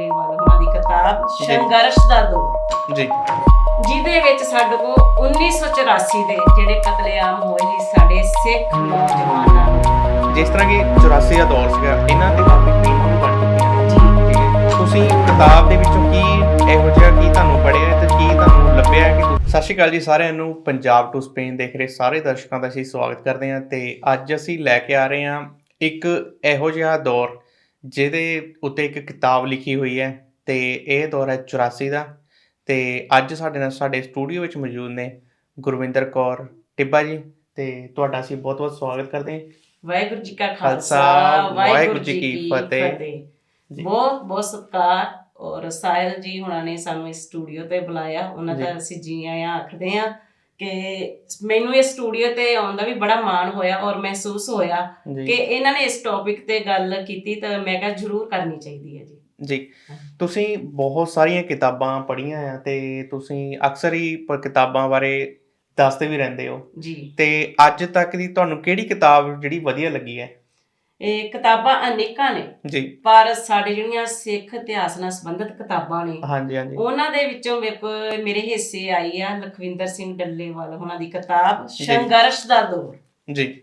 ਵਾਲ ਉਹਨਾਂ ਦੀ ਕਿਤਾਬ ਜੀ। ਸੰਘਰਸ਼ ਦਾ ਦੌਰ। ਜੀ। ਜਿਹਦੇ ਵਿੱਚ ਸਾਡੇ ਕੋਲ 1984 ਦੇ ਜਿਹੜੇ ਕਤਲੇਆਮ ਹੋਏ ਸੀ ਸਾਡੇ ਸਿੱਖ ਨੌਜਵਾਨਾਂ ਨੂੰ। ਜਿਸ ਤਰ੍ਹਾਂ ਕਿ 84 ਦਾ ਦੌਰ ਸੀਗਾ ਇਹਨਾਂ ਤੇ ਕਾਫੀ ਫਿਲਮਾਂ ਵੀ ਬਣ ਚੁੱਕੀਆਂ ਨੇ? ਜੀ। ਤੁਸੀਂ ਕਿਤਾਬ ਦੇ ਵਿੱਚੋਂ ਕੀ ਇਹੋ ਜਿਹਾ ਕੀ ਤੁਹਾਨੂੰ ਪੜਿਆ ਤੇ ਕੀ ਤੁਹਾਨੂੰ ਲੱਭਿਆ ਕਿ ਸਤਿ ਸ਼੍ਰੀ ਅਕਾਲ ਜੀ ਸਾਰਿਆਂ ਨੂੰ। ਪੰਜਾਬ ਟੂ ਸਪੇਨ ਦੇਖ ਰਹੇ ਸਾਰੇ ਦਰਸ਼ਕਾਂ ਦਾ ਅਸੀਂ ਸਵਾਗਤ ਕਰਦੇ ਹਾਂ ਤੇ ਅੱਜ ਅਸੀਂ ਲੈ ਕੇ ਆ ਰਹੇ ਹਾਂ ਇੱਕ ਇਹੋ ਜਿਹਾ ਦੌਰ ਜਿਹਦੇ ਉੱਤੇ ਇੱਕ ਕਿਤਾਬ ਲਿਖੀ ਹੋਈ ਹੈ ਤੇ ਇਹ ਦੌਰ ਹੈ 84 ਦਾ। ਤੇ ਅੱਜ ਸਾਡੇ ਨਾਲ ਸਾਡੇ ਸਟੂਡੀਓ ਵਿੱਚ ਮੌਜੂਦ ਨੇ ਗੁਰਵਿੰਦਰ ਕੌਰ ਟਿੱਬਾ ਜੀ ਤੇ ਤੁਹਾਡਾ ਅਸੀਂ ਬਹੁਤ-ਬਹੁਤ ਸਵਾਗਤ ਕਰਦੇ ਹਾਂ। ਵਾਹਿਗੁਰੂ ਜੀ ਕਾ ਖਾਲਸਾ, ਵਾਹਿਗੁਰੂ ਜੀ ਕੀ ਫਤਿਹ। ਬਹੁਤ ਬਹੁਤ ਸਤਿਕਾਰ ਔਰ ਸਾਹਿਲ ਜੀ ਹੁਣਾਂ ਨੇ ਸਾਨੂੰ ਇਸ ਸਟੂਡੀਓ ਤੇ ਬੁਲਾਇਆ। ਉਹਨਾਂ ਦਾ। ਅਸੀਂ ਜੀ ਆਇਆਂ ਆਖਦੇ ਆ ਕਿ ਮੈਨੂੰ ਇਸ ਸਟੂਡੀਓ ਤੇ ਆਉਣ ਦਾ ਵੀ ਬੜਾ ਮਾਣ ਹੋਇਆ ਔਰ ਮਹਿਸੂਸ ਹੋਇਆ ਕਿ ਇਹਨਾਂ ਨੇ ਇਸ ਟੌਪਿਕ ਤੇ ਗੱਲ ਕੀਤੀ ਤਾਂ ਮੈਂ ਕਿਹਾ ਜ਼ਰੂਰ ਕਰਨੀ ਚਾਹੀਦੀ ਹੈ ਜੀ। ਜੀ। ਤੁਸੀਂ ਬਹੁਤ ਸਾਰੀਆਂ ਕਿਤਾਬਾਂ ਪੜ੍ਹੀਆਂ ਆ ਤੇ ਤੁਸੀਂ ਅਕਸਰ ਹੀ ਕਿਤਾਬਾਂ ਬਾਰੇ ਦੱਸਦੇ ਵੀ ਰਹਿੰਦੇ ਹੋ। ਜੀ। ਤੇ ਅੱਜ ਤੱਕ ਦੀ ਤੁਹਾਨੂੰ ਕਿਹੜੀ ਕਿਤਾਬ ਜਿਹੜੀ ਵਧੀਆ ਲੱਗੀ ਹੈ? ਇਹ ਕਿਤਾਬਾਂ ਅਨੇਕਾਂ ਨੇ। ਜੀ। ਪਰ ਸਾਡੇ ਜਿਹੜੀਆਂ ਸਿੱਖ ਇਤਿਹਾਸ ਨਾਲ ਸੰਬੰਧਿਤ ਕਿਤਾਬਾਂ ਨੇ ਹਾਂਜੀ ਹਾਂਜੀ। ਉਹਨਾਂ ਦੇ ਵਿੱਚੋਂ ਵੇਖੋ ਮੇਰੇ ਹਿੱਸੇ ਆਈ ਆ ਲਖਵਿੰਦਰ ਸਿੰਘ ਡੱਲੇਵਾਲ ਉਹਨਾਂ ਦੀ ਕਿਤਾਬ। ਸੰਘਰਸ਼ ਦਾ ਦੌਰ। ਜੀ।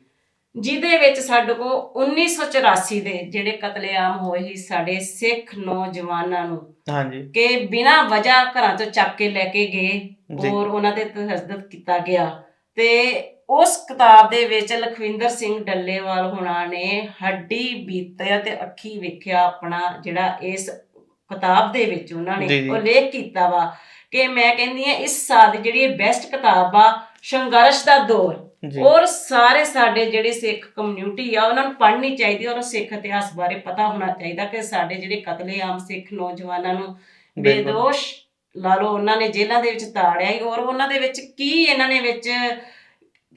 ਜਿਹਦੇ ਵਿੱਚ ਸਾਡੇ ਕੋਲ 1984 ਦੇ ਜਿਹੜੇ ਕਤਲੇਆਮ ਹੋਏ ਸੀ ਸਾਡੇ ਸਿੱਖ ਨੌਜਵਾਨਾਂ ਨੂੰ ਹਾਂਜੀ। ਕਿ ਬਿਨਾਂ ਵਜ੍ਹਾ ਘਰਾਂ ਤੋਂ ਚੱਕ ਕੇ ਲੈ ਕੇ ਗਏ। ਔਰ ਉਹਨਾਂ ਤੇ ਤਸ਼ੱਦਦ ਕੀਤਾ ਗਿਆ। ਤੇ ਉਸ ਕਿਤਾਬ ਦੇ ਵਿੱਚ ਲਖਵਿੰਦਰ ਸਿੰਘ ਡੱਲੇਵਾਲ ਹੁਣਾਂ ਨੇ ਹੱਡੀ ਬੀਤਿਆ ਤੇ ਅੱਖੀ ਵੇਖਿਆ ਆਪਣਾ ਜਿਹੜਾ ਇਸ ਕਿਤਾਬ ਦੇ ਵਿੱਚ ਉਹਨਾਂ ਨੇ। ਉਲੇਖ ਕੀਤਾ ਵਾ ਕਿ ਮੈਂ ਕਹਿੰਦੀ ਆ ਇਸ ਸਾਲ ਦੀ ਜਿਹੜੀ ਬੈਸਟ ਕਿਤਾਬ ਆ ਸੰਘਰਸ਼ ਦਾ ਦੌਰ ਔਰ ਸਾਰੇ ਸਾਡੇ ਜਿਹੜੇ ਸਿੱਖ ਕਮਿਊਨਿਟੀ ਆ ਉਹਨਾਂ ਨੂੰ ਪੜ੍ਹਨੀ ਚਾਹੀਦੀ ਔਰ ਸਿੱਖ ਇਤਿਹਾਸ ਬਾਰੇ ਪਤਾ ਹੋਣਾ ਚਾਹੀਦਾ ਕਿ ਸਾਡੇ ਜਿਹੜੇ ਕਤਲੇਆਮ ਸਿੱਖ ਨੌਜਵਾਨਾਂ ਨੂੰ। ਬੇਦੋਸ਼ ਲਾ ਲਓ ਉਹਨਾਂ ਨੇ ਜੇਲ੍ਹਾਂ ਦੇ ਵਿੱਚ ਤਾੜਿਆ ਹੀ ਔਰ ਉਹਨਾਂ ਦੇ ਵਿੱਚ ਕੀ ਇਹਨਾਂ ਨੇ ਵਿੱਚ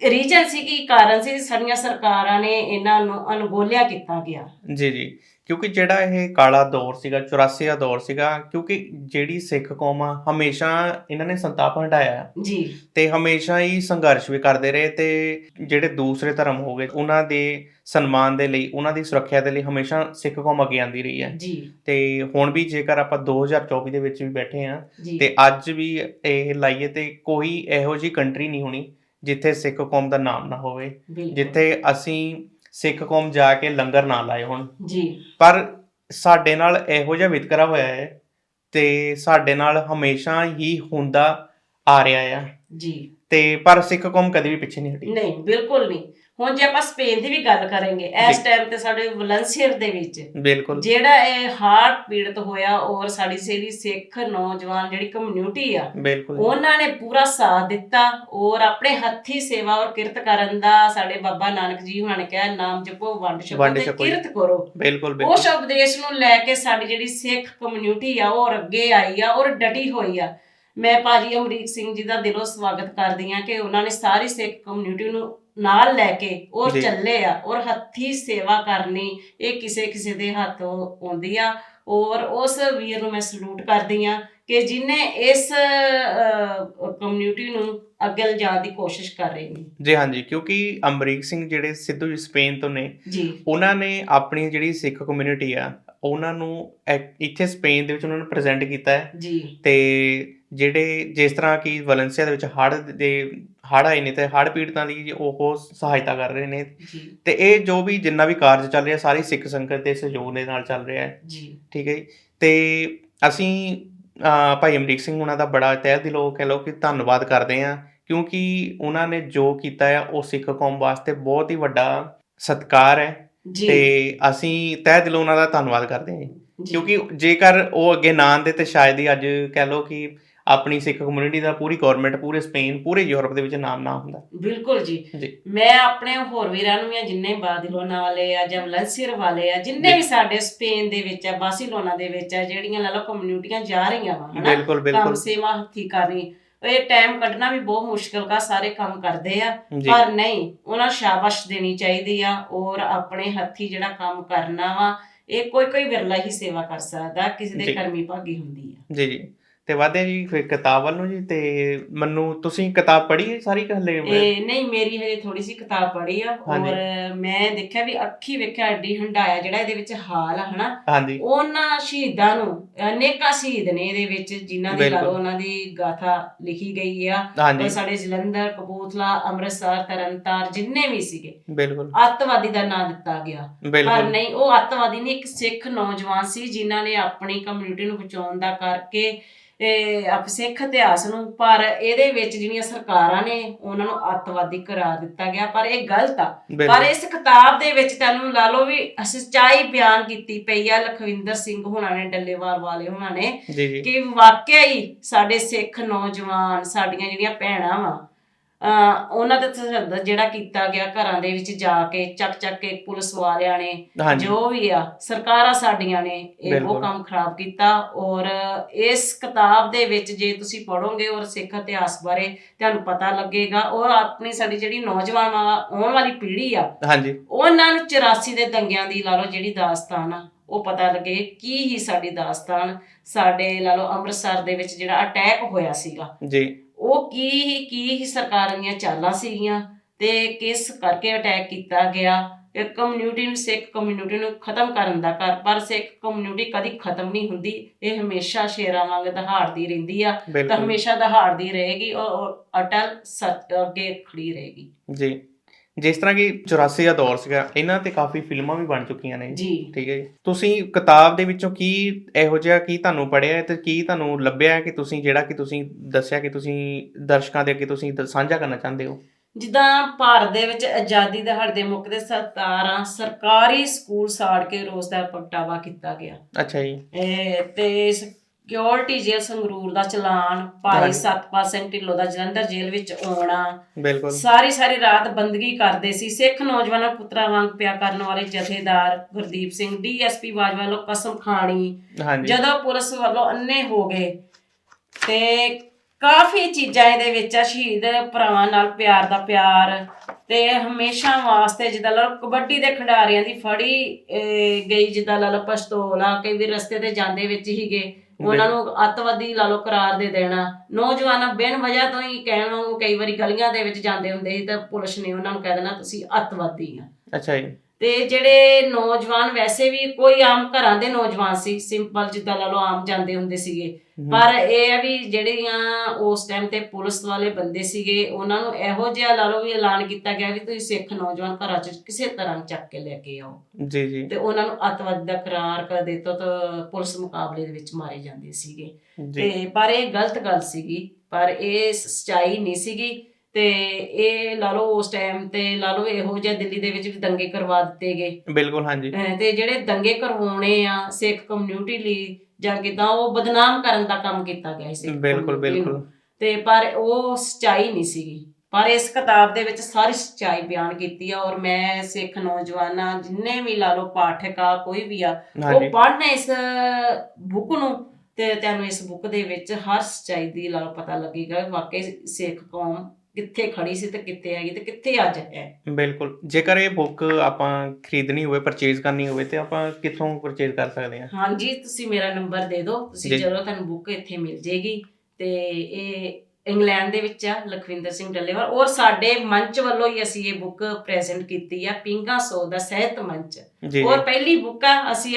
ਰੀਜਨ ਸੀ ਕੀ ਕਾਰਨ ਸੀ ਸਾਡੀਆਂ ਸਰਕਾਰਾਂ ਨੇ ਇਹਨਾਂ ਨੂੰ ਅਣਗੌਲਿਆ ਕੀਤਾ ਗਿਆ। ਜੀ ਜੀ। ਕਿਉਂਕਿ ਜਿਹੜਾ ਇਹ ਕਾਲਾ ਦੌਰ ਸੀਗਾ 84 ਦਾ ਦੌਰ ਸੀਗਾ ਕਿਉਂਕਿ ਜਿਹੜੀ ਸਿੱਖ ਕੌਮ ਆ ਹਮੇਸ਼ਾ ਇਹਨਾਂ ਨੇ ਸੰਤਾਪ ਹਟਾਇਆ। ਜੀ। ਤੇ ਹਮੇਸ਼ਾ ਹੀ ਸੰਘਰਸ਼ ਵੀ ਕਰਦੇ ਰਹੇ ਤੇ ਜਿਹੜੇ ਦੂਸਰੇ ਧਰਮ ਹੋ ਗਏ ਉਹਨਾਂ ਦੇ ਸਨਮਾਨ ਦੇ ਲਈ ਉਹਨਾਂ ਦੀ ਸੁਰੱਖਿਆ ਦੇ ਲਈ ਹਮੇਸ਼ਾ ਸਿੱਖ ਕੌਮ ਅੱਗੇ ਆਂਦੀ ਰਹੀ ਹੈ। ਜੀ। ਤੇ ਹੁਣ ਵੀ ਜੇਕਰ ਆਪਾਂ 2024 ਦੇ ਵਿੱਚ ਵੀ ਬੈਠੇ ਆ ਤੇ ਅੱਜ ਵੀ ਇਹ ਲਾਈਏ ਤੇ ਕੋਈ ਇਹੋ ਜੀ ਕੰਟਰੀ ਨਹੀਂ ਹੋਣੀ ਜਿੱਥੇ ਸਿੱਖ ਕੌਮ ਦਾ ਨਾਮ ਨਾ ਹੋਵੇ ਬਿਲਕੁਲ। ਜਿੱਥੇ ਅਸੀਂ ਸਿੱਖ ਕੌਮ ਜਾ ਕੇ ਲੰਗਰ ਨਾ ਲਾਏ ਹੋਣ। ਜੀ। ਪਰ ਸਾਡੇ ਨਾਲ ਇਹੋ ਜਿਹਾ ਵਿਤਕਰਾ ਹੋਇਆ ਹੈ ਤੇ ਸਾਡੇ ਨਾਲ ਹਮੇਸ਼ਾ ਹੀ ਹੁੰਦਾ ਆ ਰਿਹਾ ਆ। ਜੀ। ਤੇ ਪਰ ਸਿੱਖ ਕੌਮ ਕਦੇ ਵੀ ਪਿੱਛੇ ਨਹੀਂ ਹਟੀ। ਨਹੀਂ ਬਿਲਕੁਲ ਨਹੀਂ। ਹੁਣ ਜੇ ਆਪਾਂ ਸਪੇਨ ਦੀ ਵੀ ਗੱਲ ਕਰਾਂਗੇ ਇਸ। ਟਾਈਮ ਤੇ ਸਾਡੇ ਵਲੰਸੀਅਰ ਦੇ ਵਿੱਚ ਬਿਲਕੁਲ। ਜਿਹੜਾ ਇਹ ਹਾਰਟ ਪੀੜਤ ਹੋਇਆ ਔਰ ਸਾਡੀ ਸੇਰੀ ਸਿੱਖ ਨੌਜਵਾਨ ਜਿਹੜੀ ਕਮਿਊਨਿਟੀ ਆ ਉਹਨਾਂ ਨੇ ਪੂਰਾ ਸਾਥ ਦਿੱਤਾ ਔਰ ਆਪਣੇ ਹੱਥੀ ਸੇਵਾ ਔਰ ਕਿਰਤ ਕਰਨ ਦਾ ਸਾਡੇ ਬਾਬਾ ਨਾਨਕ ਜੀ ਉਹਨਾਂ ਨੇ ਕਿਹਾ ਨਾਮ ਜਪੋ ਵੰਡ ਛਕੋ ਤੇ। ਕਿਰਤ ਕਰੋ। ਬਿਲਕੁਲ ਬਿਲਕੁਲ। ਉਸ ਉਪਦੇਸ਼ ਨੂੰ ਲੈ ਕੇ ਸਾਡੀ ਜਿਹੜੀ ਸਿੱਖ ਕਮਿਊਨਿਟੀ ਆ ਉਹ ਅੱਗੇ ਆਈ ਆ ਔਰ ਡਟੀ ਹੋਈ ਆ। ਮੈਂ ਭਾਜੀ ਅਮਰੀਕ ਸਿੰਘ ਜੀ ਦਾ ਦਿਲੋਂ ਸਵਾਗਤ ਕਰਦੀ ਆ ਕਿ ਉਹਨਾਂ ਨੇ ਸਾਰੀ ਸਿੱਖ ਕਮਿਊਨਿਟੀ ਨੂੰ ਨਾਲ ਲੈ ਕੇ ਔਰ ਜੀ। ਚੱਲੇ ਆ ਔਰ ਹੱਥੀ ਸੇਵਾ ਕਰਨੀ ਇਹ ਕਿਸੇ ਕਿਸੇ ਦੇ ਹੱਥ ਆਉਂਦੀ ਆ। ਔਰ ਉਸ ਵੀਰ ਨੂੰ ਮੈਂ ਸਲੂਟ ਕਰਦੀ ਆ ਕਿ ਜਿਨੇ ਇਸ ਕਮਿਊਨਿਟੀ ਨੂੰ ਅੱਗੇ ਲਿਜਾਣ ਦੀ ਕੋਸ਼ਿਸ਼ ਕਰ ਰਹੇ ਨੇ ਜੀ ਹਾਂਜੀ ਕਿਉਂਕਿ ਅਮਰੀਕ ਸਿੰਘ ਜਿਹੜੇ ਸਿੱਧੂ ਜੀ ਸਪੇਨ ਤੋਂ ਨੇ ਜੀ। ਉਹਨਾਂ ਨੇ ਆਪਣੀ ਜਿਹੜੀ ਸਿੱਖ ਕਮਿਊਨਿਟੀ ਆ ਉਹਨਾਂ ਨੂੰ ਇੱਥੇ ਸਪੇਨ ਦੇ ਵਿੱਚ ਉਹਨਾਂ ਨੂੰ ਪ੍ਰੈਜ਼ੈਂਟ ਕੀਤਾ ਹੈ। ਜੀ। ਤੇ ਜਿਹੜੇ ਜਿਸ ਤਰ੍ਹਾਂ ਕਿ ਵੈਲੈਂਸੀਆ ਦੇ ਵਿੱਚ ਹੜ੍ਹ ਦੇ ਹੜ੍ਹ ਆਏ ਨੇ ਤੇ ਹੜ੍ਹ ਪੀੜਤਾਂ ਦੀ ਉਹ ਸਹਾਇਤਾ ਕਰ ਰਹੇ ਨੇ ਤੇ ਇਹ ਜੋ ਵੀ ਜਿੰਨਾ ਵੀ ਕਾਰਜ ਚੱਲ ਰਿਹਾ ਸਾਰੀ ਸਿੱਖ ਸੰਗਤ ਦੇ ਸਹਿਯੋਗ ਦੇ ਨਾਲ ਚੱਲ ਰਿਹਾ ਹੈ। ਜੀ। ਠੀਕ ਹੈ ਜੀ? ਤੇ ਅਸੀਂ ਭਾਈ ਅਮਰੀਕ ਸਿੰਘ ਉਹਨਾਂ ਦਾ ਬੜਾ ਤਹਿ ਦਿਲੋਂ ਕਹਿ ਲਓ ਕਿ ਧੰਨਵਾਦ ਕਰਦੇ ਹਾਂ ਕਿਉਂਕਿ ਉਹਨਾਂ ਨੇ ਜੋ ਕੀਤਾ ਹੈ ਉਹ ਸਿੱਖ ਕੌਮ ਵਾਸਤੇ ਬਹੁਤ ਹੀ ਵੱਡਾ ਸਤਿਕਾਰ ਹੈ ਤੇ ਅਸੀਂ ਤਹਿ ਦਿਲੋਂ ਉਹਨਾਂ ਦਾ ਧੰਨਵਾਦ ਕਰਦੇ ਹਾਂ। ਕਿਉਂਕਿ ਜੇਕਰ ਉਹ ਅੱਗੇ ਨਾ ਆਉਂਦੇ ਤੇ ਸ਼ਾਇਦ ਹੀ ਅੱਜ ਕਹਿ ਲਓ ਕਿ ਆਪਣੀ ਸਿੱਖ ਕਮਿਊਨਿਟੀ ਦਾ ਪੂਰੀ ਗਵਰਨਮੈਂਟ ਪੂਰੇ ਸਪੇਨ ਪੂਰੇ ਯੂਰਪ ਦੇ ਵਿੱਚ ਨਾਮ ਨਾ ਹੁੰਦਾ। ਬਿਲਕੁਲ ਜੀ। ਜੀ। ਮੈਂ ਆਪਣੇ ਹੋਰ ਵੀਰਾਂ ਨੂੰ ਵੀ ਆ, ਜਿੰਨੇ ਬਾਰਸਿਲੋਨਾ ਵਾਲੇ ਆ ਜਾਂ ਵਲੈਂਸੀਅਰ ਵਾਲੇ ਆ ਜਿੰਨੇ ਜੀ। ਵੀ ਸਾਡੇ ਸਪੇਨ ਦੇ ਵਿੱਚ ਆ ਬਾਰਸਿਲੋਨਾ ਦੇ ਵਿੱਚ ਆ ਜਿਹੜੀਆਂ ਲਾ ਲਓ ਕਮਿਊਨਿਟੀਆਂ ਜਾ ਰਹੀਆਂ ਵਾ ਹਨਾ? ਬਿਲਕੁਲ ਕੰਮ ਬਿਲਕੁਲ ਸੇਵਾ ਹੱਥੀ ਕਰਨੀ। ਇਹ ਟਾਈਮ ਕੱਢਣਾ ਵੀ ਬਹੁਤ ਮੁਸ਼ਕਲ ਕਾ ਸਾਰੇ ਕੰਮ ਕਰਦੇ ਆ। ਜੀ। ਪਰ ਨਹੀਂ ਉਹਨਾਂ ਸ਼ਾਬਾਸ਼ ਦੇਣੀ ਚਾਹੀਦੀ ਆ ਔਰ ਆਪਣੇ ਹੱਥੀ ਜਿਹੜਾ ਕੰਮ ਕਰਨਾ ਵਾ ਇਹ ਕੋਈ ਕੋਈ ਵਿਰਲਾ ਹੀ ਸੇਵਾ ਕਰ ਸਕਦਾ ਕਿਸੇ ਦੇ ਜੀ। ਕਰਮੀ ਭਾਗੀ ਹੁੰਦੀ ਆ। ਜੀ ਜੀ। ਤੇ ਵਾਦੇ ਜੀ ਫਿਰ ਕਿਤਾਬ ਵੱਲ ਨੂੰ ਜੀ ਤੇ ਮੈਨੂੰ ਤੁਸੀਂ ਕਿਤਾਬ ਪੜ੍ਹੀ ਹੈ ਸਾਰੀ ਹਲੇ ਇਹ ਨਹੀਂ ਮੇਰੀ ਹਜੇ ਥੋੜੀ ਸੀ ਕਿਤਾਬ ਪੜ੍ਹੀ ਆ ਹਾਂਜੀ। ਔਰ ਮੈਂ ਦੇਖਿਆ ਵੀ ਅੱਖੀ ਵੇਖਿਆ ਐਡੀ ਹੰਡਾਇਆ ਜਿਹੜਾ ਇਹਦੇ ਵਿੱਚ ਹਾਲ ਆ ਹਨਾ? ਹਾਂਜੀ। ਉਹਨਾਂ ਸ਼ਹੀਦਾਂ ਨੂੰ ਅਨੇਕਾਂ ਸ਼ਹੀਦ ਨੇ ਇਹਦੇ ਵਿੱਚ ਜਿਨ੍ਹਾਂ ਦੀ ਬਿਲਕੁਲ। ਗੱਲ ਉਹਨਾਂ ਦੀ ਗਾਥਾ ਲਿਖੀ ਗਈ ਆ। ਹਾਂਜੀ। ਔਰ ਸਾਡੇ ਜਲੰਧਰ ਕਪੂਰਥਲਾ ਅੰਮ੍ਰਿਤਸਰ ਤਰਨਤਾਰ ਜਿੰਨੇ ਵੀ ਸੀਗੇ ਬਿਲਕੁਲ। ਅੱਤਵਾਦੀ ਦਾ ਨਾਂ ਦਿੱਤਾ ਗਿਆ। ਪਰ ਬਿਲਕੁਲ। ਨਹੀਂ ਉਹ ਅੱਤਵਾਦੀ ਨਹੀਂ ਇੱਕ ਸਿੱਖ ਨੌਜਵਾਨ ਸੀ ਜਿਨ੍ਹਾਂ ਨੇ ਆਪਣੀ ਕਮਿਊਨਿਟੀ ਨੂੰ ਬਚਾਉਣ ਦਾ ਕਰਕੇ ਇਹ ਆਪ ਸਿੱਖ ਇਤਿਹਾਸ ਨੂੰ ਪਰ ਇਹਦੇ ਵਿੱਚ ਜਿਹੜੀਆਂ ਸਰਕਾਰਾਂ ਨੇ ਉਹਨਾਂ ਨੂੰ ਅੱਤਵਾਦੀ ਕਰਾਰ ਦਿੱਤਾ ਗਿਆ ਪਰ ਇਹ ਗਲਤ ਆ। ਪਰ ਇਸ ਕਿਤਾਬ ਦੇ ਵਿੱਚ ਤੁਹਾਨੂੰ ਲਾ ਲਓ ਵੀ ਸੱਚਾਈ ਬਿਆਨ ਕੀਤੀ ਪਈ ਆ ਲਖਵਿੰਦਰ ਸਿੰਘ ਹੁਣਾਂ ਨੇ ਡੱਲੇਵਾਲ ਵਾਲੇ ਹੁਣਾਂ ਨੇ ਕਿ ਵਾਕਿਆ ਹੀ ਸਾਡੇ ਸਿੱਖ ਨੌਜਵਾਨ ਸਾਡੀਆਂ ਜਿਹੜੀਆਂ ਭੈਣਾਂ ਵਾ ਉਹਨਾਂ ਤੇ ਤਸ਼ੱਦਦ ਜਿਹੜਾ ਕੀਤਾ ਗਿਆ ਘਰਾਂ ਦੇ ਵਿੱਚ ਜਾ ਕੇ ਚੱਕ ਚੱਕ ਕੇ ਪੁਲਿਸ ਵਾਲਿਆਂ ਨੇ ਹਾਂਜੀ। ਜੋ ਵੀ ਆ ਸਰਕਾਰਾਂ ਸਾਡੀਆਂ ਨੇ ਇਹ ਬਿਲਕੁਲ। ਉਹ ਕੰਮ ਖਰਾਬ ਕੀਤਾ ਔਰ ਇਸ ਕਿਤਾਬ ਦੇ ਵਿੱਚ ਜੇ ਤੁਸੀਂ ਪੜੋਗੇ ਔਰ ਸਿੱਖ ਇਤਿਹਾਸ ਬਾਰੇ ਤੁਹਾਨੂੰ ਪਤਾ ਲੱਗੇਗਾ ਔਰ ਆਪਣੀ ਸਾਡੀ ਜਿਹੜੀ ਨੌਜਵਾਨ ਵਾ- ਆਉਣ ਵਾਲੀ ਪੀੜ੍ਹੀ ਆ ਹਾਂਜੀ। ਉਹਨਾਂ ਨੂੰ 84 ਦੇ ਦੰਗਿਆਂ ਦੀ ਲਾ ਲਓ ਜਿਹੜੀ ਦਾਸਤਾਨ ਆ ਉਹ ਪਤਾ ਲੱਗੇ ਕੀ ਹੀ ਸਾਡੀ ਦਾਸਤਾਨ ਸਾਡੇ ਲਾ ਲਓ ਅੰਮ੍ਰਿਤਸਰ ਦੇ ਵਿੱਚ ਜਿਹੜਾ ਅਟੈਕ ਹੋਇਆ ਸੀਗਾ। ਜੀ। ਉਹ ਕੀ ਕੀ ਹੀ ਸਰਕਾਰਾਂ ਦੀਆਂ ਚਾਲਾਂ ਸੀਗੀਆਂ ਤੇ ਕਿਸ ਕਰਕੇ ਅਟੈਕ ਕੀਤਾ ਗਿਆ? ਇਹ ਕਮਿਊਨਿਟੀ ਨੂੰ ਸਿੱਖ ਕਮਿਊਨਿਟੀ ਨੂੰ ਖਤਮ ਕਰਨ ਦਾ ਕਰ ਪਰ ਸਿੱਖ ਕਮਿਊਨਿਟੀ ਕਦੀ ਖਤਮ ਨਹੀਂ ਹੁੰਦੀ। ਇਹ ਹਮੇਸ਼ਾ ਸ਼ੇਰਾਂ ਵਾਂਗ ਦਹਾੜਦੀ ਰਹਿੰਦੀ ਆ ਤਾਂ ਹਮੇਸ਼ਾ ਦਹਾੜਦੀ ਰਹੇਗੀ ਔਰ ਔਰ ਅਟਲ ਸੱਚ ਅੱਗੇ ਖੜੀ ਰਹੇਗੀ। ਜੀ। ਜਿਸ ਤਰ੍ਹਾਂ ਕਿ 84 ਦਾ ਦੌਰ ਸੀਗਾ ਇਹਨਾਂ ਤੇ ਕਾਫੀ ਫਿਲਮਾਂ ਵੀ ਬਣ ਚੁੱਕੀਆਂ ਨੇ। ਜੀ। ਠੀਕ ਹੈ ਜੀ। ਤੁਸੀਂ ਕਿਤਾਬ ਦੇ ਵਿੱਚੋਂ ਕੀ ਇਹੋ ਜਿਹਾ ਕੀ ਤੁਹਾਨੂੰ ਪੜਿਆ ਤੇ ਕੀ ਤੁਹਾਨੂੰ ਲੱਭਿਆ ਕਿ ਤੁਸੀਂ ਜਿਹੜਾ ਕਿ ਤੁਸੀਂ ਦੱਸਿਆ ਕਿ ਤੁਸੀਂ ਦਰਸ਼ਕਾਂ ਦੇ ਅੱਗੇ ਤੁਸੀਂ ਸਾਂਝਾ ਕਰਨਾ ਚਾਹੁੰਦੇ ਹੋ? ਜਿੱਦਾਂ ਭਾਰਤ ਦੇ ਵਿੱਚ ਆਜ਼ਾਦੀ ਦਿਹਾੜੇ ਦੇ ਮੌਕੇ ਤੇ 17 ਸਰਕਾਰੀ ਸਕੂਲ ਸਾੜ ਕੇ ਰੋਸ ਦਾ ਪ੍ਰਗਟਾਵਾ ਕੀਤਾ ਗਿਆ। ਅੱਛਾ ਜੀ। ਇਹ ਤੇ ਸਿਕਿਉਰਿਟੀ ਜੇਲ੍ਹ ਸੰਗਰੂਰ ਦਾ ਚਲਾਨ? ਭਾਈ। ਸਤਪਾਲ ਸਿੰਘ ਢਿੱਲੋਂ ਦਾ ਜਲੰਧਰ ਜੇਲ੍ਹ ਵਿੱਚ ਆਉਣਾ। ਬਿਲਕੁਲ। ਸਾਰੀ ਸਾਰੀ ਰਾਤ ਬੰਦਗੀ ਕਰਦੇ ਸੀ। ਸਿੱਖ ਨੌਜਵਾਨਾਂ ਪੁੱਤਰਾਂ ਵਾਂਗ ਪਿਆ ਕਰਨ ਵਾਲੇ ਜਥੇਦਾਰ ਗੁਰਦੀਪ ਸਿੰਘ ਡੀਐਸਪੀ ਬਾਜਵਾ ਵੱਲੋਂ ਕਸਮ ਖਾਣੀ ਜਦੋਂ ਪੁਲਿਸ ਵੱਲੋਂ ਅੰਨੇ ਹੋ ਗਏ ਤੇ ਕਾਫੀ ਚੀਜ਼ਾਂ ਇਹਦੇ ਵਿੱਚ ਆ ਸ਼ਹੀਦ ਭਰਾਵਾਂ ਨਾਲ ਪਿਆਰ ਦਾ ਪਿਆਰ ਤੇ ਹਮੇਸ਼ਾ ਵਾਸਤੇ ਜਿੱਦਾਂ ਲਾ ਕਬੱਡੀ ਦੇ ਖਿਡਾਰੀਆਂ ਦੀ ਫੜੀ ਗਈ ਜਿੱਦਾਂ ਲਾ ਪਸ਼ਤੋਲਾ ਕਈ ਵੀ ਰਸਤੇ ਤੇ ਜਾਂਦੇ ਵਿੱਚ ਹੀਗੇ। ਉਹਨਾਂ ਨੂੰ ਅੱਤਵਾਦੀ ਲਾ ਲਓ ਕਰਾਰ ਦੇ ਦੇਣਾ। ਨੌਜਵਾਨਾਂ ਬਿਨ ਵਜ੍ਹਾ ਤੋਂ ਹੀ ਕਹਿਣ ਵਾਂਗੂ ਕਈ ਵਾਰੀ ਗਲੀਆਂ ਦੇ ਵਿੱਚ ਜਾਂਦੇ ਹੁੰਦੇ ਸੀ ਤਾਂ ਪੁਲਿਸ ਨੇ ਉਹਨਾਂ ਨੂੰ ਕਹਿ ਦੇਣਾ ਤੁਸੀਂ ਅੱਤਵਾਦੀ ਆ। ਅੱਛਾ ਜੀ। ਤੇ ਜਿਹੜੇ ਨੌਜਵਾਨ ਵੈਸੇ ਵੀ ਕੋਈ ਆਮ ਘਰਾਂ ਦੇ ਨੌਜਵਾਨ ਸੀ ਸਿੰਪਲ ਜਿੱਦਾਂ ਲਾ ਲਓ ਆਮ ਜਾਂਦੇ ਹੁੰਦੇ ਸੀਗੇ। ਪਰ ਇਹ ਹੈ ਵੀ ਜਿਹੜੀਆਂ ਉਸ ਟਾਈਮ ਤੇ ਪੁਲਿਸ ਵਾਲੇ ਬੰਦੇ ਸੀਗੇ ਉਹਨਾਂ ਨੂੰ ਇਹੋ ਜਿਹਾ ਲਾ ਲਓ ਵੀ ਐਲਾਨ ਕੀਤਾ ਗਿਆ ਵੀ ਤੁਸੀਂ ਸਿੱਖ ਨੌਜਵਾਨ ਘਰਾਂ 'ਚ ਕਿਸੇ ਤਰ੍ਹਾਂ ਚੱਕ ਕੇ ਲੈ ਕੇ ਆਓ। ਜੀ ਜੀ। ਤੇ ਉਹਨਾਂ ਨੂੰ ਅੱਤਵਾਦ ਦਾ ਕਰਾਰ ਕਰ ਦਿੱਤਾ ਤਾਂ ਪੁਲਿਸ ਮੁਕਾਬਲੇ ਦੇ ਵਿੱਚ ਮਾਰੇ ਜਾਂਦੇ ਸੀਗੇ। ਤੇ ਪਰ ਇਹ ਗਲਤ ਗੱਲ ਸੀਗੀ ਪਰ ਇਹ ਸਚਾਈ ਨਹੀਂ ਸੀਗੀ। ਤੇ ਇਹ ਲਾ ਲਓ ਉਸ ਟਾਈਮ ਤੇ ਲਾ ਲਓ ਇਹੋ ਜਿਹਾ ਦਿੱਲੀ ਦੇ ਵਿੱਚ ਵੀ ਦੰਗੇ ਕਰਵਾ ਦਿੱਤੇ ਗਏ। ਬਿਲਕੁਲ ਹਾਂਜੀ। ਤੇ ਜਿਹੜੇ ਦੰਗੇ ਕਰਵਾਉਣੇ ਆ ਸਿੱਖ ਕਮਿਊਨਿਟੀ ਲਈ ਜਾਂ ਕਿਦਾਂ ਉਹ ਬਦਨਾਮ ਕਰਨ ਦਾ ਕੰਮ ਕੀਤਾ ਗਿਆ ਸੀ। ਬਿਲਕੁਲ ਬਿਲਕੁਲ। ਤੇ ਪਰ ਉਹ ਸਚਾਈ ਨਹੀਂ ਸੀਗੀ। ਪਰ ਇਸ ਕਿਤਾਬ ਦੇ ਵਿੱਚ ਸਾਰੀ ਸਚਾਈ ਬਿਆਨ ਕੀਤੀ ਆ ਔਰ ਮੈਂ ਸਿੱਖ ਨੌਜਵਾਨਾਂ ਜਿੰਨੇ ਵੀ ਲਾ ਲਓ ਪਾਠਕ ਆ ਕੋਈ ਵੀ ਆ ਉਹ ਪੜ੍ਹਨ ਇਸ ਬੁੱਕ ਨੂੰ ਤੇ ਤੁਹਾਨੂੰ ਇਸ ਬੁੱਕ ਦੇ ਵਿੱਚ ਹਰ ਸਚਾਈ ਦੀ ਲਾ ਪਤਾ ਲੱਗੇਗਾ ਵਾਕਈ ਸਿੱਖ ਕੌਮ ਕਿੱਥੇ ਖੜੀ ਸੀ ਤੇ ਕਿੱਥੇ ਹੈਗੀ ਤੇ ਕਿੱਥੇ ਅੱਜ ਹੈ? ਬਿਲਕੁਲ। ਜੇਕਰ ਇਹ ਬੁੱਕ ਆਪਾਂ ਖਰੀਦਣੀ ਹੋਵੇ ਪਰਚੇਜ਼ ਕਰਨੀ ਹੋਵੇ ਤੇ ਆਪਾਂ ਕਿੱਥੋਂ ਪਰਚੇਜ਼ ਕਰ ਸਕਦੇ ਹਾਂ? ਹਾਂਜੀ ਤੁਸੀਂ ਮੇਰਾ ਨੰਬਰ ਦੇ ਦਿਓ। ਤੁਸੀਂ। ਜਦੋਂ ਤੁਹਾਨੂੰ ਬੁੱਕ ਇੱਥੇ ਮਿਲ ਜੇਗੀ ਤੇ ਇਹ ਇੰਗਲੈਂਡ ਦੇ ਵਿੱਚ ਆ ਲਖਵਿੰਦਰ ਸਿੰਘ ਡੱਲੇਵਾਲ। ਔਰ ਸਾਡੇ ਮੰਚ ਵੱਲੋਂ ਹੀ ਅਸੀਂ ਇਹ ਬੁੱਕ ਪ੍ਰੈਜ਼ੈਂਟ ਕੀਤੀ ਆ ਪਿੰਗਾ ਸੋ ਦਾ ਸਾਹਿਤ ਮੰਚ। ਔਰ ਪਹਿਲੀ ਬੁੱਕ ਆ ਅਸੀਂ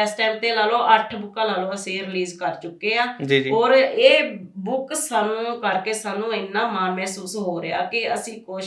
ਇਸ ਟਾਈਮ ਤੇ ਲਾ ਲਓ 8 ਬੁੱਕਾਂ ਲਾ ਲਓ ਅਸੀਂ ਰਿਲੀਜ਼ ਕਰ ਚੁੱਕੇ ਆ। ਔਰ ਇਹ ਬੁੱਕ ਸਾਨੂੰ ਕਰਕੇ ਸਾਨੂੰ ਇੰਨਾ ਮਾਣ ਮਹਿਸੂਸ ਹੋ ਰਿਹਾ ਕਿ ਅਸੀਂ ਕੁਝ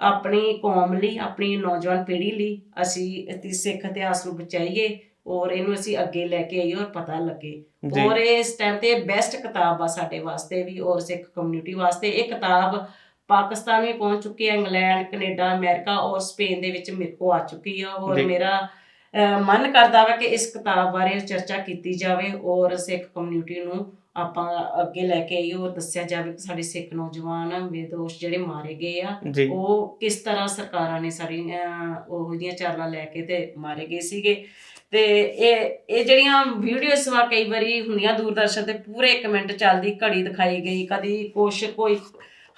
ਆਪਣੀ ਕੌਮ ਲਈ ਆਪਣੀ ਨੌਜਵਾਨ ਪੀੜ੍ਹੀ ਲਈ ਅਸੀਂ ਇਤੀ ਸਿੱਖ ਇਤਿਹਾਸ ਨੂੰ ਬਚਾਈਏ ਔਰ ਇਹਨੂੰ ਅਸੀਂ ਅੱਗੇ ਲੈ ਕੇ ਆਈਏ ਔਰ ਪਤਾ ਲੱਗੇ। ਜੀ। ਔਰ ਇਸ ਟਾਈਮ ਤੇ ਬੈਸਟ ਕਿਤਾਬ ਆ ਸਾਡੇ ਵਾਸਤੇ ਵੀ ਔਰ ਸਿੱਖ ਕਮਿਊਨਿਟੀ ਵਾਸਤੇ। ਇਹ ਕਿਤਾਬ ਪਾਕਿਸਤਾਨ ਵੀ ਪਹੁੰਚ ਚੁੱਕੀ ਹੈ ਇੰਗਲੈਂਡ ਕੈਨੇਡਾ ਅਮਰੀਕਾ ਔਰ ਸਪੇਨ ਦੇ ਵਿੱਚ ਮੇਰੇ ਕੋ ਆ ਚੁੱਕੀ ਆ। ਔਰ ਜੀ। ਮੇਰਾ ਅਹ, ਮਨ ਕਰਦਾ ਵਾ ਕਿ ਇਸ ਕਿਤਾਬ ਬਾਰੇ ਚਰਚਾ ਕੀਤੀ ਜਾਵੇ ਔਰ ਸਿੱਖ ਕਮਿਊਨਿਟੀ ਨੂੰ ਆਪਾਂ ਅੱਗੇ ਲੈ ਕੇ ਆਈਏ ਔਰ ਦੱਸਿਆ ਜਾਵੇ ਕਿ ਸਾਡੇ ਸਿੱਖ ਨੌਜਵਾਨ ਬੇਦੋਸ਼ ਜਿਹੜੇ ਮਾਰੇ ਗਏ ਆ ਜੀ। ਉਹ ਕਿਸ ਤਰ੍ਹਾਂ ਸਰਕਾਰਾਂ ਨੇ ਸਾਰੀਆਂ ਉਹੋ ਜਿਹੀਆਂ ਚਾਲਾਂ ਲੈ ਕੇ ਤੇ ਮਾਰੇ ਗਏ ਸੀਗੇ। ਤੇ ਇਹ ਇਹ ਜਿਹੜੀਆਂ ਵੀਡੀਓਜ਼ ਵਾ ਕਈ ਵਾਰੀ ਹੁੰਦੀਆਂ ਦੂਰਦਰਸ਼ਨ ਤੇ ਪੂਰੇ 1 ਮਿੰਟ ਚੱਲਦੀ ਘੜੀ ਦਿਖਾਈ ਗਈ ਕਦੀ ਕੁਛ ਕੋਈ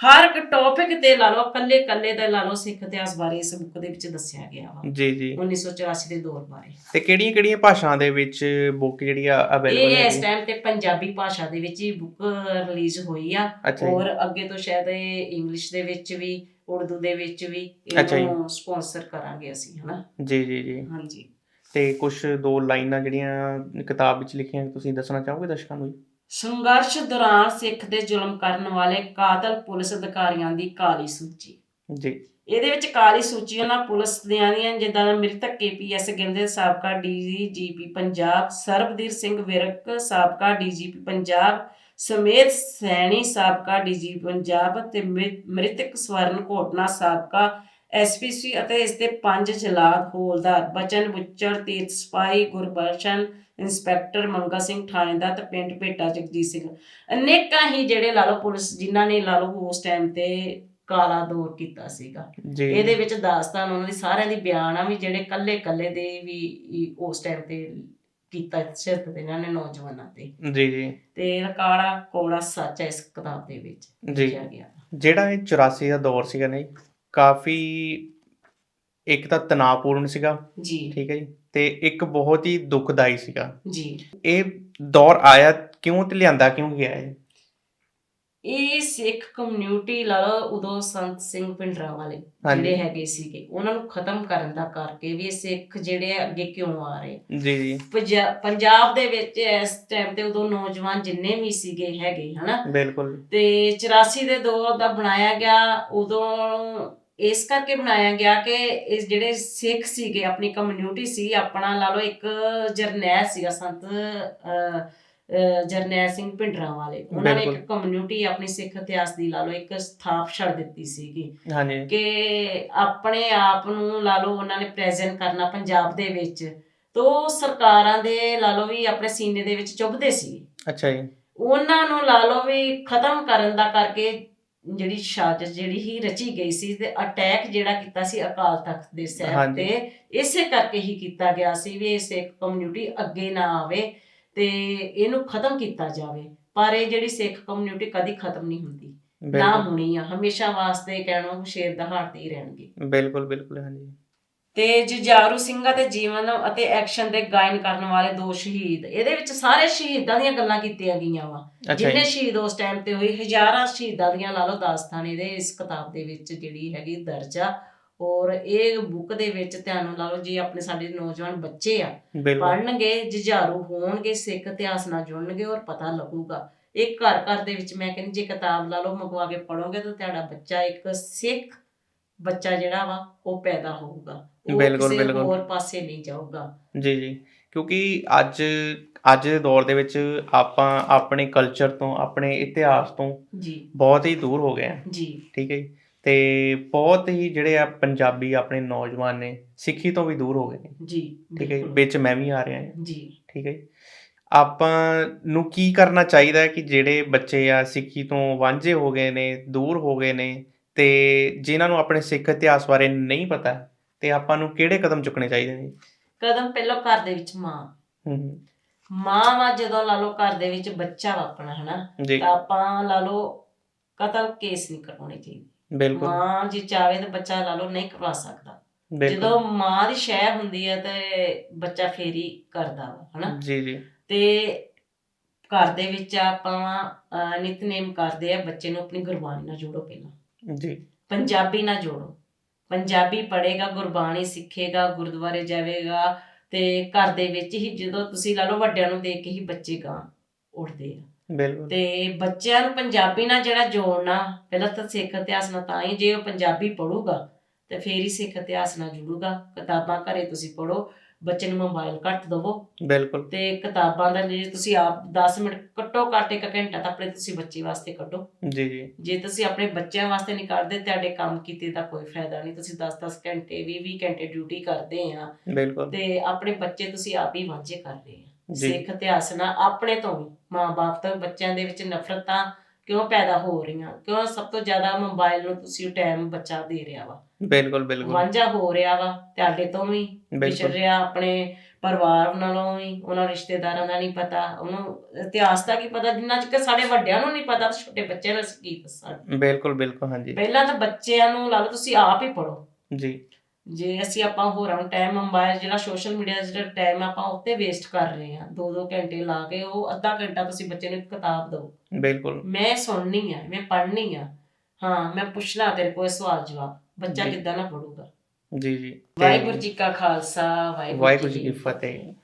ਹਰ ਇੱਕ ਟੌਪਿਕ ਤੇ ਲਾ ਲਓ ਕੱਲੇ ਕੱਲੇ ਦਾ ਲਾ ਲਓ ਸਿੱਖ ਇਤਿਹਾਸ ਬਾਰੇ ਇਸ ਬੁੱਕ ਦੇ ਵਿੱਚ ਦੱਸਿਆ ਗਿਆ ਵਾ। ਜੀ ਜੀ। 1984 ਦੇ ਦੌਰ ਬਾਰੇ। ਤੇ ਕਿਹੜੀਆਂ ਕਿਹੜੀਆਂ ਭਾਸ਼ਾਵਾਂ ਦੇ ਵਿੱਚ ਬੁੱਕ ਜਿਹੜੀ ਆ ਅਵੇਲੇਬਲ ਹੈ ਇਸ ਟਾਈਮ ਤੇ ਪੰਜਾਬੀ ਭਾਸ਼ਾ ਦੇ ਵਿੱਚ ਹੀ ਬੁੱਕ ਰਿਲੀਜ਼ ਹੋਈ ਆ। ਔਰ ਅੱਗੇ ਤੋਂ ਸ਼ਾਇਦ ਇਹ ਇੰਗਲਿਸ਼ ਦੇ ਵਿੱਚ ਵੀ ਉਰਦੂ ਦੇ ਵਿੱਚ ਵੀ। ਇਹਨੂੰ ਸਪਾਂਸਰ ਕਰਾਂਗੇ ਅਸੀਂ ਹਨਾ? ਜੀ ਜੀ ਜੀ। ਹਾਂਜੀ। ਤੇ ਕੁਝ ਦੋ ਲਾਈਨਾਂ ਜਿਹੜੀਆਂ ਕਿਤਾਬ ਵਿੱਚ ਲਿਖੀਆਂ ਤੁਸੀਂ ਦੱਸਣਾ ਚਾਹੋਗੇ ਦਰਸ਼ਕਾਂ ਨੂੰ ਜੀ? ਸੰਘਰਸ਼ ਦੌਰਾਨ ਸਿੱਖ ਦੇ ਜ਼ੁਲਮ ਕਰਨ ਵਾਲੇ ਕਾਤਲ ਪੁਲਿਸ ਅਧਿਕਾਰੀਆਂ ਦੀ ਕਾਲੀ ਸੂਚੀ ਜੀ ਇਹਦੇ ਵਿੱਚ ਕਾਲੀ ਸੂਚੀ ਉਹਨਾਂ ਪੁਲਿਸ ਦੀਆਂ ਦੀਆਂ ਜਿੱਦਾਂ ਦਾ ਮ੍ਰਿਤਕ ਕੇਪੀਐਸ ਗਿੱਲ ਦੇ ਸਾਬਕਾ ਡੀਜੀਪੀ ਪੰਜਾਬ ਸਰਬਦੀਰ ਸਿੰਘ ਵਿਰਕ ਸਾਬਕਾ ਡੀਜੀਪੀ ਪੰਜਾਬ ਸਮੇਤ ਸੈਣੀ ਸਾਬਕਾ ਡੀਜੀਪੀ ਪੰਜਾਬ ਤੇ ਮ੍ਰਿ- ਮ੍ਰਿਤਕ ਸਵਰਨ ਘੋਟਨਾ ਸਾਬਕਾ ਐਸਪੀਸੀ ਅਤੇ ਇਸ ਦੇ ਪੰਜ ਜਲਾਦ ਹੌਲਦਾਰ ਬਚਨ ਬੁੱਚੜ ਤੀਰਥ ਸਪਾਈ ਗੁਰਬਖਸ਼ਨ ਇੰਸਪੈਕਟਰ ਮੰਗਾ ਸਿੰਘ ਥਾਣੇਦਾਰ ਤੇ ਪਿੰਡ ਭੇਟਾ ਜਗਜੀਤ ਸਿੰਘ। ਅਨੇਕਾਂ ਹੀ ਜਿਹੜੇ ਲਾ ਲਓ ਪੁਲਿਸ ਜਿਨ੍ਹਾਂ ਨੇ ਲਾ ਲਓ ਉਸ ਟਾਈਮ ਤੇ ਕਾਲਾ ਦੌਰ ਕੀਤਾ ਸੀਗਾ। ਇਹਦੇ ਵਿੱਚ ਦਾਸਤਾਨ ਉਹਨਾਂ ਦੀ ਸਾਰਿਆਂ ਦੀ ਬਿਆਨ ਆ ਵੀ ਜਿਹੜੇ ਕੱਲੇ ਕੱਲੇ ਦੇ ਵੀ ਉਸ ਟਾਈਮ ਤੇ ਕੀਤਾ ਸ਼ਿਰਤ ਦੇ ਇਹਨਾਂ ਨੇ ਨੌਜਵਾਨਾਂ ਤੇ। ਜੀ ਜੀ। ਤੇ ਕਾਲਾ ਕੋਲਾ ਸੱਚ ਹੈ ਇਸ ਕਿਤਾਬ ਦੇ ਵਿੱਚ। ਜੀ। ਜਿਹੜਾ ਇਹ 84 ਦਾ ਦੌਰ ਸੀਗਾ ਨਾ ਜੀ ਕਾਫੀ ਇੱਕ ਤਾਂ ਤਣਾਅਪੂਰਨ ਸੀਗਾ ਜੀ। ਠੀਕ ਹੈ ਜੀ ਤੇ ਇੱਕ ਬਹੁਤ ਹੀ ਦੁਖਦਾਈ ਸੀਗਾ। ਜੀ। ਇਹ ਦੌਰ ਆਇਆ ਕਿਉਂ ਤੇ ਲਿਆਂਦਾ ਕਿਉਂ ਗਿਆ ਹੈ ਇਹ ਸਿੱਖ ਕਮਿਊਨਿਟੀ ਲਾ ਲਓ ਉਦੋਂ ਸੰਤ ਸਿੰਘ ਪਿੰਡਰਾ ਵਾਲੇ। ਜਿਹੜੇ ਹੈਗੇ ਸੀਗੇ ਉਹਨਾਂ ਨੂੰ ਖਤਮ ਕਰਨ ਦਾ ਕਰਕੇ ਵੀ ਇਹ ਸਿੱਖ ਜਿਹੜੇ ਅੱਗੇ ਕਿਉਂ ਆ ਰਹੇ? ਜੀ ਜੀ। ਪੰਜਾ- ਪੰਜਾਬ ਦੇ ਵਿੱਚ ਇਸ ਟਾਈਮ ਤੇ ਉਦੋਂ ਨੌਜਵਾਨ ਜਿੰਨੇ ਵੀ ਸੀਗੇ ਹੈਗੇ ਹਨਾ? ਬਿਲਕੁਲ। ਤੇ 84 ਦੇ ਦੌਰ ਦਾ ਬਣਾਇਆ ਗਿਆ ਉਦੋਂ ਇਸ ਕਰਕੇ ਬਣਾਇਆ ਗਿਆ ਕਿ ਇਸ ਜਿਹੜੇ ਸਿੱਖ ਸੀਗੇ ਆਪਣੀ ਕਮਿਊਨਿਟੀ ਸੀ ਆਪਣਾ ਲਾ ਲਓ ਇੱਕ ਜਰਨੈਲ ਸੀਗਾ ਸੰਤ ਜਰਨੈਲ ਸਿੰਘ ਭਿੰਡਰਾਂ ਵਾਲੇ ਉਹਨਾਂ ਨੇ ਇੱਕ। ਕਮਿਊਨਿਟੀ ਆਪਣੀ ਸਿੱਖ ਇਤਿਹਾਸ ਦੀ ਲਾ ਲਓ ਇੱਕ ਸਥਾਪ ਛੱਡ ਦਿੱਤੀ ਸੀਗੀ। ਹਾਂਜੀ। ਕਿ ਆਪਣੇ ਆਪ ਨੂੰ ਲਾ ਲਓ ਉਹਨਾਂ ਨੇ ਪ੍ਰੈਜ਼ੈਂਟ ਕਰਨਾ ਪੰਜਾਬ ਦੇ ਵਿੱਚ। ਤੋ ਸਰਕਾਰਾਂ ਦੇ ਲਾ ਲਓ ਵੀ ਆਪਣੇ ਸੀਨੇ ਦੇ ਵਿੱਚ ਚੁੱਭਦੇ ਸੀ। ਅੱਛਾ ਜੀ। ਉਹਨਾਂ ਨੂੰ ਲਾ ਲਓ ਵੀ ਖਤਮ ਕਰਨ ਦਾ ਕਰਕੇ ਜਿਹੜੀ ਸਾਜ਼ਿਸ਼ ਜਿਹੜੀ ਹੀ ਰਚੀ ਗਈ ਸੀ ਤੇ ਅਟੈਕ ਜਿਹੜਾ ਕੀਤਾ ਸੀ ਅਕਾਲ ਤਖਤ ਦੇ ਸਾਹਿਬ। ਤੇ ਇਸੇ ਕਰਕੇ ਹੀ ਕੀਤਾ ਗਿਆ ਸੀ ਵੀ ਸਿੱਖ ਕਮਿਊਨਿਟੀ ਅੱਗੇ ਨਾ ਆਵੇ ਤੇ ਇਹਨੂੰ ਖਤਮ ਕੀਤਾ ਜਾਵੇ। ਪਰ ਇਹ ਜਿਹੜੀ ਸਿੱਖ ਕਮਿਊਨਿਟੀ ਕਦੀ ਖਤਮ ਨਹੀਂ ਹੁੰਦੀ। ਨਾ ਹੋਣੀ ਆ। ਹਮੇਸ਼ਾ ਵਾਸਤੇ ਕਹਿਣੋ ਸ਼ੇਰ ਦਹਾੜਦੇ ਹੀ ਰਹਿਣਗੇ। ਬਿਲਕੁਲ ਬਿਲਕੁਲ ਹਾਂਜੀ। ਤੇ ਜੁਝਾਰੂ ਸਿੰਘਾਂ ਦੇ ਜੀਵਨ ਅਤੇ ਐਕਸ਼ਨ ਦੇ ਗਾਇਨ ਕਰਨ ਵਾਲੇ ਦੋ ਸ਼ਹੀਦ ਇਹਦੇ ਵਿੱਚ ਸਾਰੇ ਸ਼ਹੀਦਾਂ ਦੀਆਂ ਗੱਲਾਂ ਕੀਤੀਆਂ ਗਈਆਂ ਵਾ। ਜਿੰਨੇ ਸ਼ਹੀਦ ਉਸ ਟਾਈਮ ਤੇ ਹੋਏ ਹਜ਼ਾਰਾਂ ਸ਼ਹੀਦਾਂ ਦੀਆਂ ਲਾ ਲਓ ਦਾਸਤਾਨ ਇਹਦੇ ਇਸ ਕਿਤਾਬ ਦੇ ਵਿੱਚ ਜਿਹੜੀ ਹੈਗੀ ਦਰਜ ਆ। ਔਰ ਇਹ ਬੁੱਕ ਦੇ ਵਿੱਚ ਤੁਹਾਨੂੰ ਲਾ ਲਓ ਜੀ ਆਪਣੇ ਸਾਡੇ ਨੌਜਵਾਨ ਬੱਚੇ ਆ ਪੜ੍ਹਨਗੇ ਜੁਝਾਰੂ ਹੋਣਗੇ ਸਿੱਖ ਇਤਿਹਾਸ ਨਾਲ ਜੁੜਨਗੇ ਔਰ ਪਤਾ ਲੱਗੂਗਾ। ਇਹ ਘਰ ਘਰ ਦੇ ਵਿੱਚ ਮੈਂ ਕਹਿੰਦੀ ਜੇ ਕਿਤਾਬ ਲਾ ਲਓ ਮੰਗਵਾ ਕੇ ਪੜੋਗੇ ਤਾਂ ਤੁਹਾਡਾ ਬੱਚਾ ਇੱਕ ਸਿੱਖ ਬੱਚਾ ਜਿਹੜਾ ਵਾ ਉਹ ਪੈਦਾ ਹੋਊਗਾ। ਉਹ ਬਿਲਕੁਲ, ਕਿਸੇ ਬਿਲਕੁਲ। ਹੋਰ ਪਾਸੇ ਨਹੀਂ ਜਾਊਗਾ। ਜੀ ਜੀ। ਕਿਉਂਕਿ ਅੱਜ ਅੱਜ ਦੇ ਦੌਰ ਦੇ ਵਿੱਚ ਆਪਾਂ ਆਪਣੇ ਕਲਚਰ ਤੋਂ ਆਪਣੇ ਇਤਿਹਾਸ ਤੋਂ ਜੀ। ਬਹੁਤ ਹੀ ਦੂਰ ਹੋ ਗਏ ਆ। ਜੀ। ਠੀਕ ਹੈ ਜੀ। ਤੇ ਬਹੁਤ ਹੀ ਜਿਹੜੇ ਆ ਪੰਜਾਬੀ ਆਪਣੇ ਨੌਜਵਾਨ ਨੇ ਸਿੱਖੀ ਤੋਂ ਵੀ ਦੂਰ ਹੋ ਗਏ ਨੇ। ਜੀ ਠੀਕ ਹੈ ਜੀ। ਬਿਲਕੁਲ। ਵਿੱਚ ਮੈਂ ਵੀ ਆ ਰਿਹਾ ਹਾਂ। ਜੀ। ਠੀਕ ਹੈ ਜੀ। ਆਪਾਂ ਨੂੰ ਕੀ ਕਰਨਾ ਚਾਹੀਦਾ ਹੈ ਕਿ ਜਿਹੜੇ ਬੱਚੇ ਆ ਸਿੱਖੀ ਤੋਂ ਵਾਂਝੇ ਹੋ ਗਏ ਨੇ ਦੂਰ ਹੋ ਗਏ ਨੇ ਤੇ ਜਿਨ੍ਹਾਂ ਨੂੰ ਆਪਣੇ ਸਿੱਖ ਇਤਿਹਾਸ ਬਾਰੇ ਨਹੀਂ ਪਤਾ ਤੇ ਆਪਾਂ ਨੂੰ ਕਿਹੜੇ ਕਦਮ ਚੁੱਕਣੇ ਚਾਹੀਦੇ ਨੇ? ਕਦਮ ਪਹਿਲਾਂ ਘਰ ਦੇ ਵਿੱਚ ਮਾਂ। ਹੂੰ ਮਾਂ ਵਾ ਜਦੋਂ ਲਾ ਲਓ ਘਰ ਦੇ ਵਿੱਚ ਬੱਚਾ ਵਾ ਆਪਣਾ ਹਨਾ? ਤਾਂ ਆਪਾਂ ਲਾ ਲਓ ਕਤਲ ਕੇਸ ਨਹੀਂ ਕਰਵਾਉਣੇ ਚਾਹੀਦੇ। ਬਿਲਕੁਲ। ਮਾਂ ਜੇ ਚਾਵੇ ਤਾਂ ਬੱਚਾ ਲਾ ਲਓ ਨਹੀਂ ਕਰਵਾ ਸਕਦਾ। ਜਦੋਂ ਮਾਂ ਦੀ ਸ਼ੈ ਹੁੰਦੀ ਹੈ ਤੇ ਬੱਚਾ ਫੇਰੀ ਕਰਦਾ ਵਾ ਹਨਾ? ਜੀ ਜੀ। ਤੇ ਘਰ ਦੇ ਵਿੱਚ ਆਪਾਂ ਨਿਤਨੇਮ ਕਰਦੇ ਆ ਬੱਚੇ ਨੂੰ ਆਪਣੀ ਗੁਰਬਾਣੀ ਨਾਲ ਜੋੜੋ ਪਹਿਲਾਂ। ਜੀ। ਪੰਜਾਬੀ ਨਾਲ ਜੋੜੋ। ਪੰਜਾਬੀ ਪੜ੍ਹੇਗਾ ਗੁਰਬਾਣੀ ਸਿੱਖੇਗਾ ਗੁਰਦੁਆਰੇ ਜਾਵੇਗਾ ਤੇ ਘਰ ਦੇ ਵਿੱਚ ਹੀ ਜਦੋਂ ਤੁਸੀਂ ਲਾ ਲਓ ਵੱਡਿਆਂ ਨੂੰ ਦੇਖ ਕੇ ਹੀ ਬੱਚੇ ਗਾਂ ਉੱਠਦੇ ਆ। ਬਿਲਕੁਲ। ਤੇ ਬੱਚਿਆਂ ਨੂੰ ਪੰਜਾਬੀ ਨਾਲ ਜਿਹੜਾ ਜੋੜਨਾ ਪਹਿਲਾਂ ਤਾਂ ਸਿੱਖ ਇਤਿਹਾਸ ਨਾਲ ਤਾਂ ਹੀ ਜੇ ਉਹ ਪੰਜਾਬੀ ਪੜੂਗਾ ਤੇ ਫੇਰ ਹੀ ਸਿੱਖ ਇਤਿਹਾਸ ਨਾਲ ਜੁੜੂਗਾ। ਕਿਤਾਬਾਂ ਘਰੇ ਤੁਸੀਂ ਪੜੋ ਬੱਚੇ ਨੂੰ ਮੋਬਾਈਲ ਘੱਟ ਦਵੋ। ਬਿਲਕੁਲ। ਤੇ ਕਿਤਾਬਾਂ ਦਾ ਜੇ ਤੁਸੀਂ ਆਪ 10 ਮਿੰਟ ਘੱਟੋ ਘੱਟ ਇੱਕ ਘੰਟਾ ਤਾਂ ਆਪਣੇ ਤੁਸੀਂ ਬੱਚੇ ਵਾਸਤੇ ਕੱਢੋ। ਜੀ ਜੀ। ਜੇ ਤੁਸੀਂ ਆਪਣੇ ਬੱਚਿਆਂ ਵਾਸਤੇ ਨਹੀਂ ਕਰਦੇ ਤੁਹਾਡੇ ਕੰਮ ਕੀਤੇ ਦਾ ਕੋਈ ਫਾਇਦਾ ਨਹੀਂ। ਤੁਸੀਂ 10-10 ਘੰਟੇ 20-20 ਘੰਟੇ ਡਿਊਟੀ ਕਰਦੇ ਆ। ਬਿਲਕੁਲ। ਤੇ ਆਪਣੇ ਬੱਚੇ ਤੁਸੀਂ ਆਪ ਹੀ ਵਾਂਝੇ ਕਰ ਰਹੇ ਆ। ਸਿੱਖ ਇਤਿਹਾਸ ਨਾਲ ਆਪਣੇ ਤੋਂ ਵੀ ਮਾਂ-ਬਾਪ ਤੋਂ ਬੱਚਿਆਂ ਦੇ ਵਿੱਚ ਨਫ਼ਰਤਾਂ ਕਿਉਂ ਪੈਦਾ ਹੋ ਰਹੀਆਂ? ਕਿਉਂ ਸਭ ਤੋਂ ਜ਼ਿਆਦਾ ਮੋਬਾਈਲ ਨੂੰ ਤੁਸੀਂ ਟਾਈਮ ਬੱਚਾ ਦੇ ਰਿਹਾ ਵਾ? ਬਿਲਕੁਲ ਬਿਲਕੁਲ। ਵਾਂਝਾ ਹੋ ਰਿਹਾ ਵਾ ਤੁਹਾਡੇ ਤੋਂ ਵੀ ਵਿਛੜ ਰਿਹਾ ਆਪਣੇ ਪਰਿਵਾਰ ਨਾਲੋਂ ਵੀ ਉਹਨਾਂ ਰਿਸ਼ਤੇਦਾਰਾਂ ਦਾ ਨਹੀਂ ਪਤਾ ਉਹਨੂੰ ਇਤਿਹਾਸ ਦਾ ਕੀ ਪਤਾ ਜਿੰਨਾ ਚਿਰ ਸਾਡੇ ਵੱਡਿਆਂ ਨੂੰ ਨਹੀਂ ਪਤਾ ਛੋਟੇ ਬੱਚਿਆਂ ਨੂੰ ਕੀ ਦੱਸਾਂਗੇ? ਬਿਲਕੁਲ ਬਿਲਕੁਲ ਹਾਂਜੀ। ਪਹਿਲਾਂ ਤਾਂ ਬੱਚਿਆਂ ਨੂੰ ਲਾ ਲਓ ਤੁਸੀਂ ਆਪ ਹੀ ਪੜੋ ਜੀ। ਜੇ ਅਸੀਂ ਆਪਾਂ ਹੋਰਾਂ ਨੂੰ ਟਾਈਮ ਮੋਬਾਈਲ ਜਿਹੜਾ ਸੋਸ਼ਲ ਮੀਡੀਆ ਦਾ ਜਿਹੜਾ ਟਾਈਮ ਆਪਾਂ ਉੱਤੇ ਵੇਸਟ ਕਰ ਰਹੇ ਹਾਂ। ਦੋ ਦੋ ਘੰਟੇ ਲਾ ਕੇ ਉਹ ਅੱਧਾ ਘੰਟਾ ਤੁਸੀਂ ਬੱਚੇ ਨੂੰ ਇੱਕ ਕਿਤਾਬ ਦਿਓ। ਬਿਲਕੁਲ। ਮੈਂ ਸੁਣਨੀ ਆ ਮੈਂ ਪੜ੍ਹਨੀ ਆ। ਹਾਂ ਮੈਂ ਪੁੱਛਣਾ ਤੇਰੇ ਕੋਲ ਸਵਾਲ ਜਵਾਬ। ਬੱਚਾ। ਕਿੱਦਾਂ ਨਾ ਪੜੂਗਾ ਜੀ ਜੀ। ਵਾਹਿਗੁਰੂ ਜੀ ਕਾ ਖਾਲਸਾ ਵਾਹਿਗੁਰੂ ਜੀ ਕੀ ਫਤਿਹ।